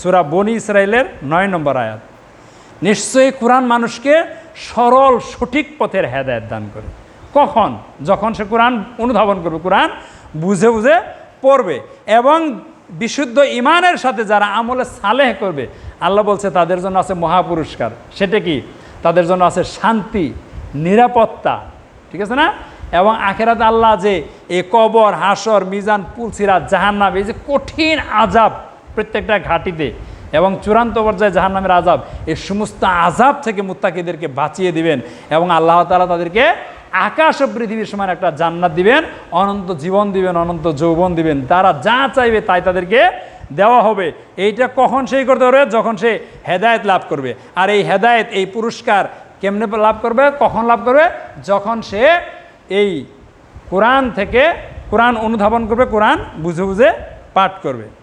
সুরা বনি ইসরায়েলের নয় নম্বর আয়াত। নিশ্চয়ই কোরআন মানুষকে সরল, সঠিক পথের হেদায়ত দান করে। কখন? যখন সে কোরআন অনুধাবন করবে, কোরআন বুঝে বুঝে পড়বে এবং বিশুদ্ধ ইমানের সাথে যারা আমলে সালেহ করবে, আল্লাহ বলছে তাদের জন্য আছে মহাপুরস্কার। সেটা কি? তাদের জন্য আছে শান্তি, নিরাপত্তা, ঠিক আছে না? এবং আখেরাত আল্লাহ যে এ কবর, হাসর, মিজান, পুলসিরাত, জাহান্নাম, এই যে কঠিন আজাব প্রত্যেকটা ঘাটিতে এবং চূড়ান্ত পর্যায়ে জাহান্নামের আজাব এই সমস্ত আজাব থেকে মুত্তাকিদেরকে বাঁচিয়ে দিবেন এবং আল্লাহ তাআলা তাদেরকে আকাশ ও পৃথিবীর সমান একটা জান্নাত দিবেন, অনন্ত জীবন দিবেন, অনন্ত যৌবন দিবেন। তারা যা চাইবে তাই তাদেরকে দেওয়া হবে। এইটা কখন সেই করতে পারবে? যখন সে হেদায়েত লাভ করবে। আর এই হেদায়েত, এই পুরস্কার কেমনে লাভ করবে? কখন লাভ করবে? যখন সে এই কোরআন থেকে কোরআন অনুধাবন করবে, কোরআন বুঝে বুঝে পাঠ করবে।